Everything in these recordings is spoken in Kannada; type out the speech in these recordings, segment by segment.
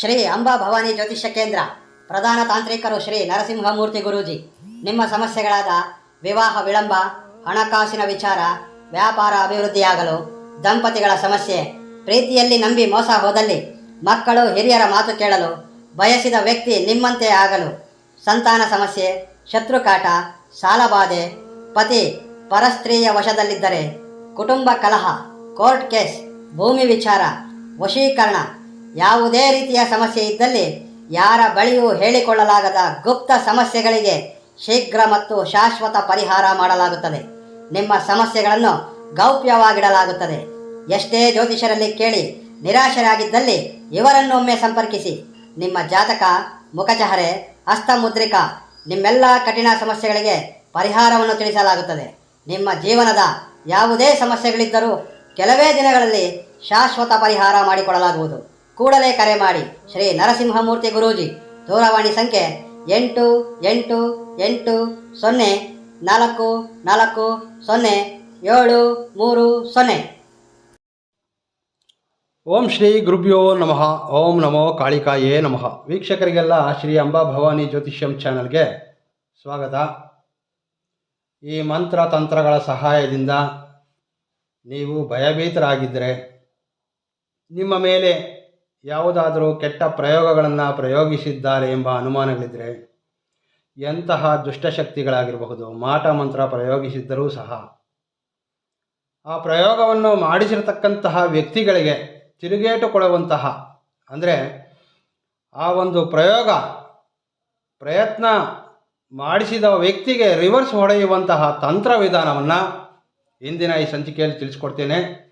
ಶ್ರೀ ಅಂಬಾ ಭವಾನಿ ಜ್ಯೋತಿಷ್ಯ ಕೇಂದ್ರ. ಪ್ರಧಾನ ತಾಂತ್ರಿಕರು ಶ್ರೀ ನರಸಿಂಹಮೂರ್ತಿ ಗುರೂಜಿ. ನಿಮ್ಮ ಸಮಸ್ಯೆಗಳಾದ ವಿವಾಹ ವಿಳಂಬ, ಹಣಕಾಸಿನ ವಿಚಾರ, ವ್ಯಾಪಾರ ಅಭಿವೃದ್ಧಿಯಾಗಲು, ದಂಪತಿಗಳ ಸಮಸ್ಯೆ, ಪ್ರೀತಿಯಲ್ಲಿ ನಂಬಿ ಮೋಸ ಹೋದಲ್ಲಿ, ಮಕ್ಕಳು ಹಿರಿಯರ ಮಾತು ಕೇಳಲು, ಬಯಸಿದ ವ್ಯಕ್ತಿ ನಿಮ್ಮಂತೆ ಆಗಲು, ಸಂತಾನ ಸಮಸ್ಯೆ, ಶತ್ರುಕಾಟ, ಸಾಲಬಾಧೆ, ಪತಿ ಪರಸ್ತ್ರೀಯ ವಶದಲ್ಲಿದ್ದರೆ, ಕುಟುಂಬ ಕಲಹ, ಕೋರ್ಟ್ ಕೇಸ್, ಭೂಮಿ ವಿಚಾರ, ವಶೀಕರಣ ಯಾವುದೇ ರೀತಿಯ ಸಮಸ್ಯೆ ಇದ್ದಲ್ಲಿ ಯಾರ ಬಳಿಯೂ ಹೇಳಿಕೊಳ್ಳಲಾಗದ ಗುಪ್ತ ಸಮಸ್ಯೆಗಳಿಗೆ ಶೀಘ್ರ ಮತ್ತು ಶಾಶ್ವತ ಪರಿಹಾರ ಮಾಡಲಾಗುತ್ತದೆ. ನಿಮ್ಮ ಸಮಸ್ಯೆಗಳನ್ನು ಗೌಪ್ಯವಾಗಿಡಲಾಗುತ್ತದೆ. ಎಷ್ಟೇ ಜ್ಯೋತಿಷರಲ್ಲಿ ಕೇಳಿ ನಿರಾಶರಾಗಿದ್ದಲ್ಲಿ ಇವರನ್ನೊಮ್ಮೆ ಸಂಪರ್ಕಿಸಿ. ನಿಮ್ಮ ಜಾತಕ, ಮುಖಚಹರೆ, ಹಸ್ತಮುದ್ರಿಕಾ, ನಿಮ್ಮೆಲ್ಲ ಕಠಿಣ ಸಮಸ್ಯೆಗಳಿಗೆ ಪರಿಹಾರವನ್ನು ತಿಳಿಸಲಾಗುತ್ತದೆ. ನಿಮ್ಮ ಜೀವನದ ಯಾವುದೇ ಸಮಸ್ಯೆಗಳಿದ್ದರೂ ಕೆಲವೇ ದಿನಗಳಲ್ಲಿ ಶಾಶ್ವತ ಪರಿಹಾರ ಮಾಡಿಕೊಡಲಾಗುವುದು. ಕೂಡಲೇ ಕರೆ ಮಾಡಿ ಶ್ರೀ ನರಸಿಂಹಮೂರ್ತಿ ಗುರೂಜಿ. ದೂರವಾಣಿ ಸಂಖ್ಯೆ ಎಂಟು ಎಂಟು ಎಂಟು, ಸೊನ್ನೆ, ನಾಲ್ಕು ನಾಲ್ಕು, ಸೊನ್ನೆ, ಏಳು, ಮೂರು, ಸೊನ್ನೆ. ಓಂ ಶ್ರೀ ಗುರುಭ್ಯೋ ನಮಃ. ಓಂ ನಮೋ ಕಾಳಿಕಾಯೇ ನಮಃ. ವೀಕ್ಷಕರಿಗೆಲ್ಲ ಶ್ರೀ ಅಂಬಾ ಭವಾನಿ ಜ್ಯೋತಿಷ್ಯಂ ಚಾನಲ್ಗೆ ಸ್ವಾಗತ. ಈ ಮಂತ್ರ ತಂತ್ರಗಳ ಸಹಾಯದಿಂದ ನೀವು ಭಯಭೀತರಾಗಿದ್ದರೆ ನಿಮ್ಮ ಮೇಲೆ ಯಾವುದಾದರೂ ಕೆಟ್ಟ ಪ್ರಯೋಗಗಳನ್ನು ಪ್ರಯೋಗಿಸಿದ್ದಾರೆ ಎಂಬ ಅನುಮಾನಗಳಿದ್ದರೆ ಎಂತಹ ದುಷ್ಟಶಕ್ತಿಗಳಾಗಿರಬಹುದು? ಮಾಟ ಮಂತ್ರ ಪ್ರಯೋಗಿಸಿದ್ದರೂ ಸಹ. ಆ ಪ್ರಯೋಗವನ್ನು ಮಾಡಿಸಿರತಕ್ಕಂತಹ ವ್ಯಕ್ತಿಗಳಿಗೆ ತಿರುಗೇಟು ಕೊಡುವಂತಹ ಅಂದರೆ ಆ ಒಂದು ಪ್ರಯೋಗ, ಪ್ರಯತ್ನ ಮಾಡಿಸಿದ ವ್ಯಕ್ತಿಗೆ ರಿವರ್ಸ್ ಹೊಡೆಯುವಂತಹ ತಂತ್ರ ವಿಧಾನವನ್ನು ಇಂದಿನ ಈ ಸಂಚಿಕೆಯಲ್ಲಿ ತಿಳಿಸ್ಕೊಡ್ತೇನೆ.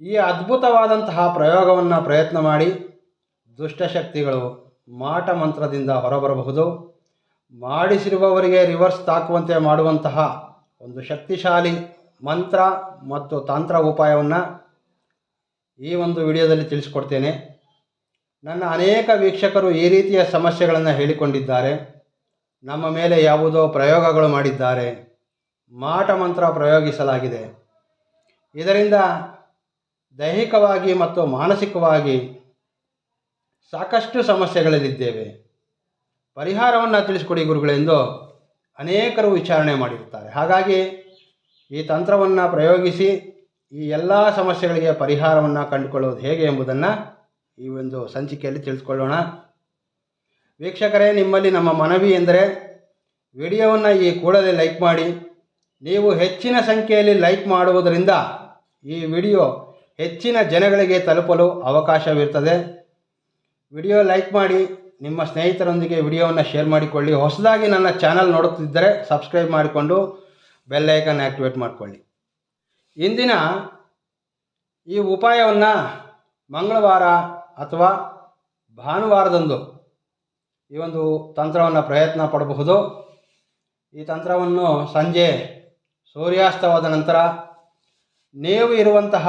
ಈ ಅದ್ಭುತವಾದಂತಹ ಪ್ರಯೋಗವನ್ನು ಪ್ರಯತ್ನ ಮಾಡಿ ದುಷ್ಟಶಕ್ತಿಗಳು ಮಾಟ ಮಂತ್ರದಿಂದ ಹೊರಬರಬಹುದು. ಮಾಡಿಸಿರುವವರಿಗೆ ರಿವರ್ಸ್ ತಾಕುವಂತೆ ಮಾಡುವಂತಹ ಒಂದು ಶಕ್ತಿಶಾಲಿ ಮಂತ್ರ ಮತ್ತು ತಂತ್ರ ಉಪಾಯವನ್ನು ಈ ಒಂದು ವಿಡಿಯೋದಲ್ಲಿ ತಿಳಿಸ್ಕೊಡ್ತೇನೆ. ನನ್ನ ಅನೇಕ ವೀಕ್ಷಕರು ಈ ರೀತಿಯ ಸಮಸ್ಯೆಗಳನ್ನು ಹೇಳಿಕೊಂಡಿದ್ದಾರೆ. ನಮ್ಮ ಮೇಲೆ ಯಾವುದೋ ಪ್ರಯೋಗಗಳು ಮಾಡಿದ್ದಾರೆ. ಮಾಟ ಮಂತ್ರ ಪ್ರಯೋಗಿಸಲಾಗಿದೆ. ಇದರಿಂದ ದೈಹಿಕವಾಗಿ ಮತ್ತು ಮಾನಸಿಕವಾಗಿ ಸಾಕಷ್ಟು ಸಮಸ್ಯೆಗಳಲ್ಲಿದ್ದೇವೆ. ಪರಿಹಾರವನ್ನು ತಿಳಿಸ್ಕೊಡಿ ಗುರುಗಳೆಂದು ಅನೇಕರು ವಿಚಾರಣೆ ಮಾಡಿರುತ್ತಾರೆ. ಹಾಗಾಗಿ ಈ ತಂತ್ರವನ್ನು ಪ್ರಯೋಗಿಸಿ ಈ ಎಲ್ಲ ಸಮಸ್ಯೆಗಳಿಗೆ ಪರಿಹಾರವನ್ನು ಕಂಡುಕೊಳ್ಳುವುದು ಹೇಗೆ ಎಂಬುದನ್ನು ಈ ಒಂದು ಸಂಚಿಕೆಯಲ್ಲಿ ತಿಳಿಸ್ಕೊಳ್ಳೋಣ. ವೀಕ್ಷಕರೇ, ನಿಮ್ಮಲ್ಲಿ ನಮ್ಮ ಮನವಿ ಎಂದರೆ ವಿಡಿಯೋವನ್ನು ಈ ಕೂಡಲೇ ಲೈಕ್ ಮಾಡಿ, ನೀವು ಹೆಚ್ಚಿನ ಸಂಖ್ಯೆಯಲ್ಲಿ ಲೈಕ್ ಮಾಡುವುದರಿಂದ ಈ ವಿಡಿಯೋ ಹೆಚ್ಚಿನ ಜನಗಳಿಗೆ ತಲುಪಲು ಅವಕಾಶವಿರ್ತದೆ ವಿಡಿಯೋ ಲೈಕ್ ಮಾಡಿ, ನಿಮ್ಮ ಸ್ನೇಹಿತರೊಂದಿಗೆ ವಿಡಿಯೋವನ್ನು ಶೇರ್ ಮಾಡಿಕೊಳ್ಳಿ. ಹೊಸದಾಗಿ ನನ್ನ ಚಾನಲ್ ನೋಡುತ್ತಿದ್ದರೆ ಸಬ್ಸ್ಕ್ರೈಬ್ ಮಾಡಿಕೊಂಡು ಬೆಲ್ಲೈಕನ್ ಆ್ಯಕ್ಟಿವೇಟ್ ಮಾಡಿಕೊಳ್ಳಿ. ಇಂದಿನ ಈ ಉಪಾಯವನ್ನು ಮಂಗಳವಾರ ಅಥವಾ ಭಾನುವಾರದಂದು ಈ ಒಂದು ತಂತ್ರವನ್ನು ಪ್ರಯತ್ನ ಪಡಬಹುದು. ಈ ತಂತ್ರವನ್ನು ಸಂಜೆ ಸೂರ್ಯಾಸ್ತವಾದ ನಂತರ ನೀವು ಇರುವಂತಹ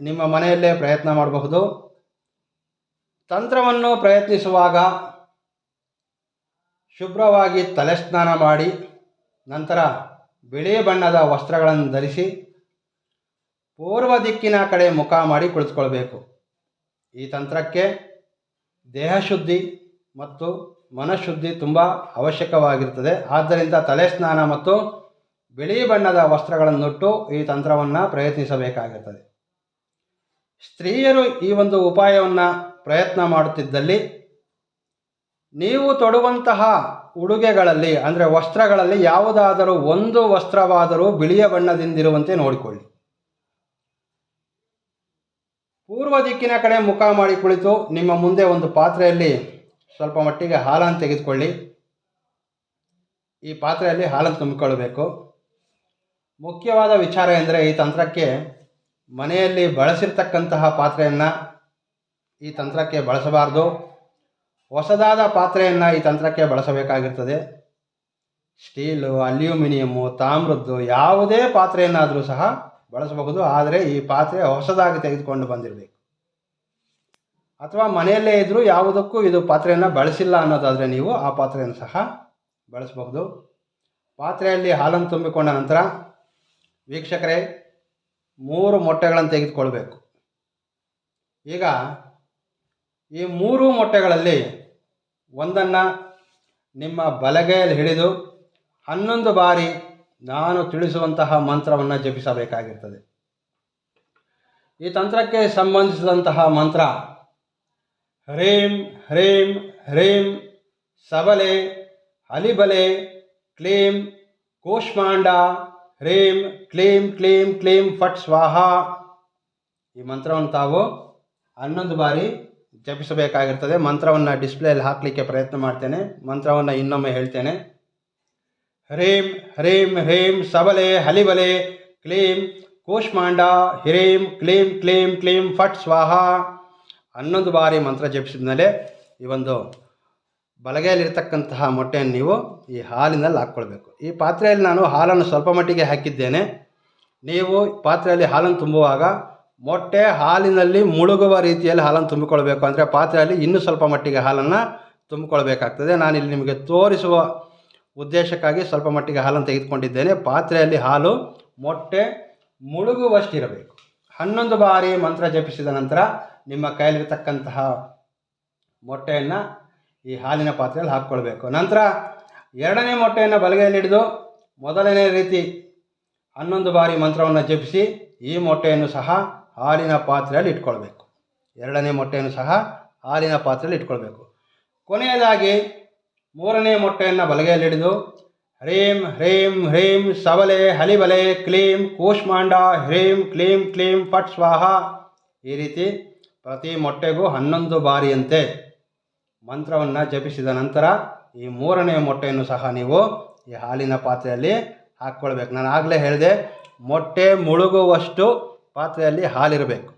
ನಿಮ್ಮ ಮನೆಯಲ್ಲೇ ಪ್ರಯತ್ನ ಮಾಡಬಹುದು. ತಂತ್ರವನ್ನು ಪ್ರಯತ್ನಿಸುವಾಗ ಶುಭ್ರವಾಗಿ ತಲೆ ಸ್ನಾನ ಮಾಡಿ, ನಂತರ ಬಿಳಿ ಬಣ್ಣದ ವಸ್ತ್ರಗಳನ್ನು ಧರಿಸಿ, ಪೂರ್ವ ದಿಕ್ಕಿನ ಕಡೆ ಮುಖ ಮಾಡಿ ಕುಳಿತುಕೊಳ್ಬೇಕು. ಈ ತಂತ್ರಕ್ಕೆ ದೇಹಶುದ್ಧಿ ಮತ್ತು ಮನಃಶುದ್ಧಿ ತುಂಬ ಅವಶ್ಯಕವಾಗಿರ್ತದೆ ಆದ್ದರಿಂದ ತಲೆ ಸ್ನಾನ ಮತ್ತು ಬಿಳಿ ಬಣ್ಣದ ವಸ್ತ್ರಗಳನ್ನುಟ್ಟು ಈ ತಂತ್ರವನ್ನು ಪ್ರಯತ್ನಿಸಬೇಕಾಗುತ್ತದೆ. ಸ್ತ್ರೀಯರು ಈ ಒಂದು ಉಪಾಯವನ್ನು ಪ್ರಯತ್ನ ಮಾಡುತ್ತಿದ್ದಲ್ಲಿ ನೀವು ತೊಡುವಂತಹ ಉಡುಗೆಗಳಲ್ಲಿ, ಅಂದರೆ ವಸ್ತ್ರಗಳಲ್ಲಿ ಯಾವುದಾದರೂ ಒಂದು ವಸ್ತ್ರವಾದರೂ ಬಿಳಿಯ ಬಣ್ಣದಿಂದಿರುವಂತೆ ನೋಡಿಕೊಳ್ಳಿ. ಪೂರ್ವ ದಿಕ್ಕಿನ ಕಡೆ ಮುಖ ಮಾಡಿ ಕುಳಿತು ನಿಮ್ಮ ಮುಂದೆ ಒಂದು ಪಾತ್ರೆಯಲ್ಲಿ ಸ್ವಲ್ಪ ಮಟ್ಟಿಗೆ ಹಾಲನ್ನು ತೆಗೆದುಕೊಳ್ಳಿ. ಈ ಪಾತ್ರೆಯಲ್ಲಿ ಹಾಲನ್ನು ತುಂಬಿಕೊಳ್ಳಬೇಕು. ಮುಖ್ಯವಾದ ವಿಚಾರ ಎಂದರೆ ಈ ತಂತ್ರಕ್ಕೆ ಮನೆಯಲ್ಲಿ ಬಳಸಿರ್ತಕ್ಕಂತಹ ಪಾತ್ರೆಯನ್ನು ಈ ತಂತ್ರಕ್ಕೆ ಬಳಸಬಾರ್ದು. ಹೊಸದಾದ ಪಾತ್ರೆಯನ್ನು ಈ ತಂತ್ರಕ್ಕೆ ಬಳಸಬೇಕಾಗಿರ್ತದೆ. ಸ್ಟೀಲು ಅಲ್ಯೂಮಿನಿಯಮ್ಮು ತಾಮ್ರದ್ದು ಯಾವುದೇ ಪಾತ್ರೆಯನ್ನಾದರೂ ಸಹ ಬಳಸಬಹುದು. ಆದರೆ ಈ ಪಾತ್ರೆ ಹೊಸದಾಗಿ ತೆಗೆದುಕೊಂಡು ಬಂದಿರಬೇಕು. ಅಥವಾ ಮನೆಯಲ್ಲೇ ಇದ್ದರೂ ಯಾವುದಕ್ಕೂ ಇದು ಪಾತ್ರೆಯನ್ನು ಬಳಸಿಲ್ಲ ಅನ್ನೋದಾದರೆ ನೀವು ಆ ಪಾತ್ರೆಯನ್ನು ಸಹ ಬಳಸಬಹುದು. ಪಾತ್ರೆಯಲ್ಲಿ ಹಾಲನ್ನು ತುಂಬಿಕೊಂಡ ನಂತರ ವೀಕ್ಷಕರೇ ಮೂರು ಮೊಟ್ಟೆಗಳನ್ನು ತೆಗೆದುಕೊಳ್ಬೇಕು. ಈಗ ಈ ಮೂರು ಮೊಟ್ಟೆಗಳಲ್ಲಿ ಒಂದನ್ನು ನಿಮ್ಮ ಬಲಗೈಯಲ್ಲಿ ಹಿಡಿದು ಹನ್ನೊಂದು ಬಾರಿ ನಾನು ತಿಳಿಸುವಂತಹ ಮಂತ್ರವನ್ನು ಜಪಿಸಬೇಕಾಗಿರ್ತದೆ. ಈ ತಂತ್ರಕ್ಕೆ ಸಂಬಂಧಿಸಿದಂತಹ ಮಂತ್ರ, ಹ್ರೀಂ ಹ್ರೀಂ ಹ್ರೀಂ ಸಬಲೆ ಅಲಿಬಲೆ ಕ್ಲೀಂ ಕೂಷ್ಮಾಂಡ ಹ್ರೀಂ ಕ್ಲೀಂ ಕ್ಲೀಂ ಕ್ಲೀಂ ಫಟ್, ಸ್ವಾಹ. ಈ ಮಂತ್ರವನ್ನು ತಾವು ಹನ್ನೊಂದು ಬಾರಿ ಜಪಿಸಬೇಕಾಗಿರ್ತದೆ. ಮಂತ್ರವನ್ನು ಡಿಸ್ಪ್ಲೇಯಲ್ಲಿ ಹಾಕಲಿಕ್ಕೆ ಪ್ರಯತ್ನ ಮಾಡ್ತೇನೆ. ಮಂತ್ರವನ್ನು ಇನ್ನೊಮ್ಮೆ ಹೇಳ್ತೇನೆ. ಹ್ರೀಂ ಹ್ರೀಂ ಹ್ರೀಂ ಸಬಲೆ, ಹಲಿಬಲೆ ಕ್ಲೀಂ ಕೂಷ್ಮಾಂಡ ಹ್ರೀಂ ಕ್ಲೀಂ ಕ್ಲೀಂ ಕ್ಲೀಂ ಫಟ್, ಸ್ವಾಹ. ಹನ್ನೊಂದು ಬಾರಿ ಮಂತ್ರ ಜಪಿಸಿದ ಮೇಲೆ ಈ ಒಂದು ಬಲಗೈಯಲ್ಲಿರ್ತಕ್ಕಂತಹ ಮೊಟ್ಟೆಯನ್ನು ನೀವು ಈ ಹಾಲಿನಲ್ಲಿ ಹಾಕ್ಕೊಳ್ಬೇಕು. ಈ ಪಾತ್ರೆಯಲ್ಲಿ ನಾನು ಹಾಲನ್ನು ಸ್ವಲ್ಪ ಮಟ್ಟಿಗೆ ಹಾಕಿದ್ದೇನೆ. ನೀವು ಪಾತ್ರೆಯಲ್ಲಿ ಹಾಲನ್ನು ತುಂಬುವಾಗ ಮೊಟ್ಟೆ ಹಾಲಿನಲ್ಲಿ ಮುಳುಗುವ ರೀತಿಯಲ್ಲಿ ಹಾಲನ್ನು ತುಂಬಿಕೊಳ್ಬೇಕು ಅಂದರೆ ಪಾತ್ರೆಯಲ್ಲಿ ಇನ್ನೂ ಸ್ವಲ್ಪ ಮಟ್ಟಿಗೆ ಹಾಲನ್ನು ತುಂಬಿಕೊಳ್ಬೇಕಾಗ್ತದೆ. ನಾನಿಲ್ಲಿ ನಿಮಗೆ ತೋರಿಸುವ ಉದ್ದೇಶಕ್ಕಾಗಿ ಸ್ವಲ್ಪ ಮಟ್ಟಿಗೆ ಹಾಲನ್ನು ತೆಗೆದುಕೊಂಡಿದ್ದೇನೆ. ಪಾತ್ರೆಯಲ್ಲಿ ಹಾಲು ಮೊಟ್ಟೆ ಮುಳುಗುವಷ್ಟಿರಬೇಕು. ಹನ್ನೊಂದು ಬಾರಿ ಮಂತ್ರ ಜಪಿಸಿದ ನಂತರ ನಿಮ್ಮ ಕೈಯಲ್ಲಿರ್ತಕ್ಕಂತಹ ಮೊಟ್ಟೆಯನ್ನು ಈ ಹಾಲಿನ ಪಾತ್ರೆಯಲ್ಲಿ ಹಾಕ್ಕೊಳ್ಬೇಕು. ನಂತರ ಎರಡನೇ ಮೊಟ್ಟೆಯನ್ನು ಬಲಗೈಯಲ್ಲಿ ಹಿಡಿದು ಮೊದಲನೇ ರೀತಿ ಹನ್ನೊಂದು ಬಾರಿ ಮಂತ್ರವನ್ನು ಜಪಿಸಿ ಈ ಮೊಟ್ಟೆಯನ್ನು ಸಹ ಹಾಲಿನ ಪಾತ್ರೆಯಲ್ಲಿ ಇಟ್ಕೊಳ್ಬೇಕು. ಎರಡನೇ ಮೊಟ್ಟೆಯನ್ನು ಸಹ ಹಾಲಿನ ಪಾತ್ರೆಯಲ್ಲಿ ಇಟ್ಕೊಳ್ಬೇಕು. ಕೊನೆಯದಾಗಿ ಮೂರನೇ ಮೊಟ್ಟೆಯನ್ನು ಬಲಗೈಯಲ್ಲಿ ಹಿಡಿದು ಹ್ರೀಂ ಹ್ರೀಂ ಹ್ರೀಂ ಸವಲೆ ಹಲಿಬಲೆ ಕ್ಲೀಂ ಕೂಷ್ಮಾಂಡ ಹ್ರೀಂ ಕ್ಲೀಂ ಕ್ಲೀಂ ಫಟ್ ಸ್ವಾಹ ಈ ರೀತಿ ಪ್ರತಿ ಮೊಟ್ಟೆಗೂ ಹನ್ನೊಂದು ಬಾರಿಯಂತೆ ಮಂತ್ರವನ್ನು ಜಪಿಸಿದ ನಂತರ ಈ ಮೂರನೆಯ ಮೊಟ್ಟೆಯನ್ನು ಸಹ ನೀವು ಈ ಹಾಲಿನ ಪಾತ್ರೆಯಲ್ಲಿ ಹಾಕ್ಕೊಳ್ಬೇಕು. ನಾನು ಆಗಲೇ ಹೇಳಿದೆ, ಮೊಟ್ಟೆ ಮುಳುಗುವಷ್ಟು ಪಾತ್ರೆಯಲ್ಲಿ ಹಾಲಿರಬೇಕು.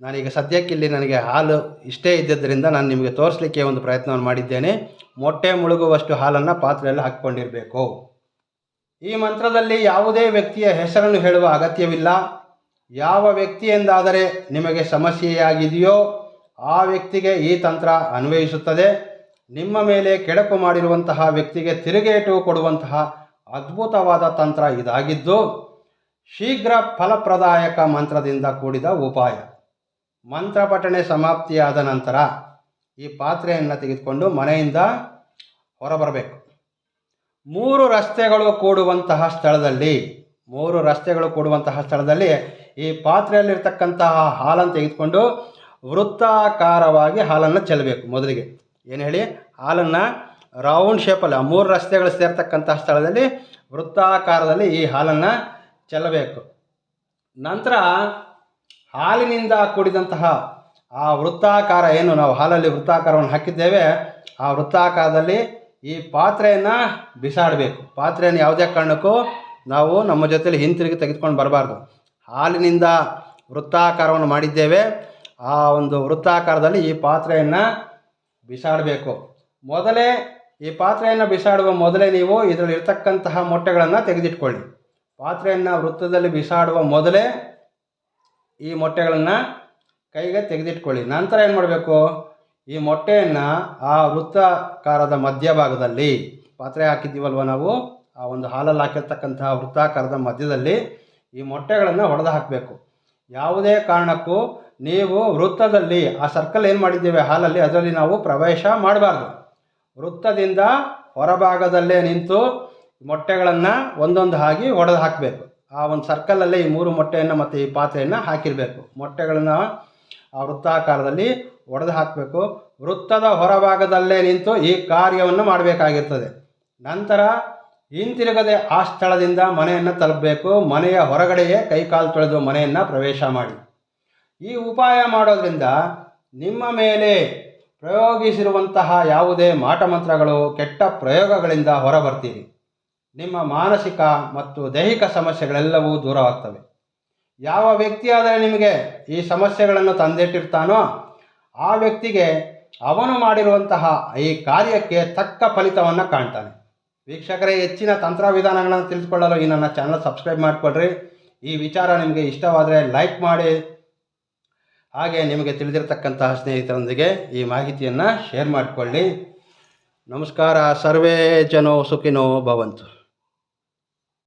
ನಾನೀಗ ಸದ್ಯಕ್ಕೆ ಇಲ್ಲಿ ನನಗೆ ಹಾಲು ಇಷ್ಟೇ ಇದ್ದದ್ದರಿಂದ ನಾನು ನಿಮಗೆ ತೋರಿಸಲಿಕ್ಕೆ ಒಂದು ಪ್ರಯತ್ನವನ್ನು ಮಾಡಿದ್ದೇನೆ. ಮೊಟ್ಟೆ ಮುಳುಗುವಷ್ಟು ಹಾಲನ್ನು ಪಾತ್ರೆಯಲ್ಲಿ ಹಾಕ್ಕೊಂಡಿರಬೇಕು. ಈ ಮಂತ್ರದಲ್ಲಿ ಯಾವುದೇ ವ್ಯಕ್ತಿಯ ಹೆಸರನ್ನು ಹೇಳುವ ಅಗತ್ಯವಿಲ್ಲ. ಯಾವ ವ್ಯಕ್ತಿಯಿಂದಾದರೆ ನಿಮಗೆ ಸಮಸ್ಯೆಯಾಗಿದೆಯೋ ಆ ವ್ಯಕ್ತಿಗೆ ಈ ತಂತ್ರ ಅನ್ವಯಿಸುತ್ತದೆ. ನಿಮ್ಮ ಮೇಲೆ ಕೆಡಕು ಮಾಡಿರುವಂತಹ ವ್ಯಕ್ತಿಗೆ ತಿರುಗೇಟು ಕೊಡುವಂತಹ ಅದ್ಭುತವಾದ ತಂತ್ರ ಇದಾಗಿದ್ದು, ಶೀಘ್ರ ಫಲಪ್ರದಾಯಕ ಮಂತ್ರದಿಂದ ಕೂಡಿದ ಉಪಾಯ. ಮಂತ್ರ ಪಠಣೆ ಸಮಾಪ್ತಿಯಾದ ನಂತರ ಈ ಪಾತ್ರೆಯನ್ನು ತೆಗೆದುಕೊಂಡು ಮನೆಯಿಂದ ಹೊರಬರಬೇಕು. ಮೂರು ರಸ್ತೆಗಳು ಕೂಡುವಂತಹ ಸ್ಥಳದಲ್ಲಿ, ಮೂರು ರಸ್ತೆಗಳು ಕೂಡುವಂತಹ ಸ್ಥಳದಲ್ಲಿ ಈ ಪಾತ್ರೆಯಲ್ಲಿರ್ತಕ್ಕಂತಹ ಹಾಲನ್ನು ತೆಗೆದುಕೊಂಡು ವೃತ್ತಾಕಾರವಾಗಿ ಹಾಲನ್ನು ಚೆಲ್ಲಬೇಕು. ಮೊದಲಿಗೆ ಏನು ಹೇಳಿ? ಹಾಲನ್ನು ರೌಂಡ್ ಶೇಪಲ್ಲಿ ಆ ಮೂರು ರಸ್ತೆಗಳು ಸೇರ್ತಕ್ಕಂತಹ ಸ್ಥಳದಲ್ಲಿ ವೃತ್ತಾಕಾರದಲ್ಲಿ ಈ ಹಾಲನ್ನು ಚೆಲ್ಲಬೇಕು. ನಂತರ ಹಾಲಿನಿಂದ ಕೂಡಿದಂತಹ ಆ ವೃತ್ತಾಕಾರ ಏನು? ನಾವು ಹಾಲಲ್ಲಿ ವೃತ್ತಾಕಾರವನ್ನು ಹಾಕಿದ್ದೇವೆ. ಆ ವೃತ್ತಾಕಾರದಲ್ಲಿ ಈ ಪಾತ್ರೆಯನ್ನು ಬಿಸಾಡಬೇಕು. ಪಾತ್ರೆಯನ್ನು ಯಾವುದೇ ಕಾರಣಕ್ಕೂ ನಾವು ನಮ್ಮ ಜೊತೆಯಲ್ಲಿ ಹಿಂತಿರುಗಿ ತೆಗೆದುಕೊಂಡು ಬರಬಾರ್ದು. ಹಾಲಿನಿಂದ ವೃತ್ತಾಕಾರವನ್ನು ಮಾಡಿದ್ದೇವೆ. ಆ ಒಂದು ವೃತ್ತಾಕಾರದಲ್ಲಿ ಈ ಪಾತ್ರೆಯನ್ನು ಬಿಸಾಡಬೇಕು. ಮೊದಲೇ ಈ ಪಾತ್ರೆಯನ್ನು ಬಿಸಾಡುವ ಮೊದಲೇ ನೀವು ಇದರಲ್ಲಿ ಇರ್ತಕ್ಕಂತಹ ಮೊಟ್ಟೆಗಳನ್ನು ತೆಗೆದಿಟ್ಕೊಳ್ಳಿ. ಪಾತ್ರೆಯನ್ನು ವೃತ್ತದಲ್ಲಿ ಬಿಸಾಡುವ ಮೊದಲೇ ಈ ಮೊಟ್ಟೆಗಳನ್ನು ಕೈಗೆ ತೆಗೆದಿಟ್ಕೊಳ್ಳಿ. ನಂತರ ಏನು ಮಾಡಬೇಕು? ಈ ಮೊಟ್ಟೆಯನ್ನು ಆ ವೃತ್ತಾಕಾರದ ಮಧ್ಯಭಾಗದಲ್ಲಿ ಪಾತ್ರೆ ಹಾಕಿದ್ದೀವಲ್ವ ನಾವು? ಆ ಒಂದು ಹಾಲಲ್ಲಿ ಹಾಕಿರ್ತಕ್ಕಂತಹ ವೃತ್ತಾಕಾರದ ಮಧ್ಯದಲ್ಲಿ ಈ ಮೊಟ್ಟೆಗಳನ್ನು ಹೊಡೆದು ಹಾಕಬೇಕು. ಯಾವುದೇ ಕಾರಣಕ್ಕೂ ನೀವು ವೃತ್ತದಲ್ಲಿ, ಆ ಸರ್ಕಲ್ ಏನು ಮಾಡಿದ್ದೇವೆ? ಹಾಲಲ್ಲಿ ಅದರಲ್ಲಿ ನಾವು ಪ್ರವೇಶ ಮಾಡಬಾರ್ದು. ವೃತ್ತದಿಂದ ಹೊರಭಾಗದಲ್ಲೇ ನಿಂತು ಮೊಟ್ಟೆಗಳನ್ನು ಒಂದೊಂದು ಆಗಿ ಒಡೆದು ಹಾಕಬೇಕು ಆ ಒಂದು ಸರ್ಕಲಲ್ಲೇ ಈ ಮೂರು ಮೊಟ್ಟೆಯನ್ನು ಮತ್ತು ಈ ಪಾತ್ರೆಯನ್ನು ಹಾಕಿರಬೇಕು. ಮೊಟ್ಟೆಗಳನ್ನು ಆ ವೃತ್ತಾಕಾರದಲ್ಲಿ ಒಡೆದು ಹಾಕಬೇಕು ವೃತ್ತದ ಹೊರಭಾಗದಲ್ಲೇ ನಿಂತು ಈ ಕಾರ್ಯವನ್ನು ಮಾಡಬೇಕಾಗಿರ್ತದೆ. ನಂತರ ಹಿಂತಿರುಗದೆ ಆ ಸ್ಥಳದಿಂದ ಮನೆಯನ್ನು ತಲುಪಬೇಕು. ಮನೆಯ ಹೊರಗಡೆಯೇ ಕೈಕಾಲು ತೊಳೆದು ಮನೆಯನ್ನು ಪ್ರವೇಶ ಮಾಡಿ. ಈ ಉಪಾಯ ಮಾಡೋದ್ರಿಂದ ನಿಮ್ಮ ಮೇಲೆ ಪ್ರಯೋಗಿಸಿರುವಂತಹ ಯಾವುದೇ ಮಾಟಮಂತ್ರಗಳು ಕೆಟ್ಟ ಪ್ರಯೋಗಗಳಿಂದ ಹೊರಬರ್ತೀರಿ. ನಿಮ್ಮ ಮಾನಸಿಕ ಮತ್ತು ದೈಹಿಕ ಸಮಸ್ಯೆಗಳೆಲ್ಲವೂ ದೂರವಾಗ್ತವೆ ಯಾವ ವ್ಯಕ್ತಿಯಾದರೆ ನಿಮಗೆ ಈ ಸಮಸ್ಯೆಗಳನ್ನು ತಂದಿಟ್ಟಿರ್ತಾನೋ, ಆ ವ್ಯಕ್ತಿಗೆ ಅವನು ಮಾಡಿರುವಂತಹ ಈ ಕಾರ್ಯಕ್ಕೆ ತಕ್ಕ ಫಲಿತವನ್ನು ಕಾಣ್ತಾನೆ. ವೀಕ್ಷಕರೇ, ಹೆಚ್ಚಿನ ತಂತ್ರ ವಿಧಾನಗಳನ್ನು ತಿಳಿದುಕೊಳ್ಳಲು ಈ ನನ್ನ ಚಾನಲ್ ಸಬ್ಸ್ಕ್ರೈಬ್ ಮಾಡಿಕೊಡ್ರಿ ಈ ವಿಚಾರ ನಿಮಗೆ ಇಷ್ಟವಾದರೆ ಲೈಕ್ ಮಾಡಿ ಹಾಗೆ ನಿಮಗೆ ತಿಳಿದಿರತಕ್ಕಂತಹ ಸ್ನೇಹಿತರೊಂದಿಗೆ ಈ ಮಾಹಿತಿಯನ್ನು ಶೇರ್ ಮಾಡಿಕೊಳ್ಳಿ. ನಮಸ್ಕಾರ ಸರ್ವೇ ಜನೋ ಸುಖಿನೋ ಭವಂತು.